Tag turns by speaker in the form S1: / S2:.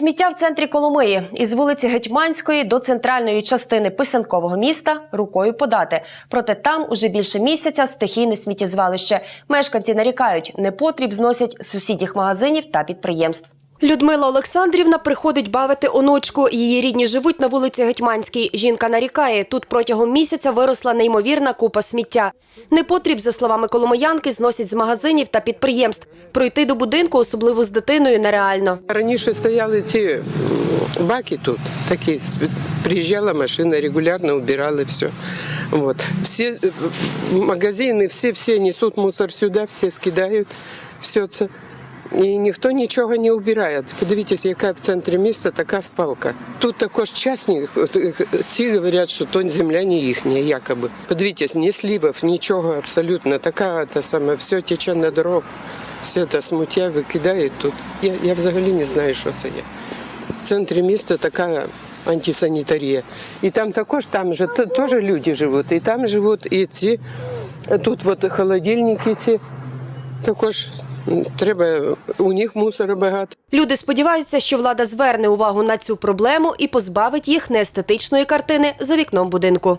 S1: Сміття в центрі Коломиї із вулиці Гетьманської до центральної частини писанкового міста рукою подати. Проте там уже більше місяця стихійне сміттєзвалище. Мешканці нарікають, непотріб зносять сусідніх магазинів та підприємств. Людмила Олександрівна приходить бавити онучку. Її рідні живуть на вулиці Гетьманській. Жінка нарікає, тут протягом місяця виросла неймовірна купа сміття. Непотріб, за словами коломиянки, зносять з магазинів та підприємств. Пройти до будинку, особливо з дитиною, нереально.
S2: Раніше стояли ці баки тут, такі, приїжджала машина, регулярно убирали все. Вот. Всі е, магазини, всі, всі несуть мусор сюди, всі скидають все це. І ніхто нічого не убирає. Подивіться, яка в центрі міста така свалка. Тут також частні, ці говорять, що то земля не їхня, якоби. Подивіться, ні слівів, нічого абсолютно. Така та саме, все тече на дорогу, все це сміття викидають тут. Я, я взагалі не знаю, що це є. В центрі міста така антисанітарія. І там також там же теж люди живуть. І там живуть, і ці тут от холодильники ці також треба, у них мусора багато.
S1: Люди сподіваються, що влада зверне увагу на цю проблему і позбавить їх неестетичної картини за вікном будинку.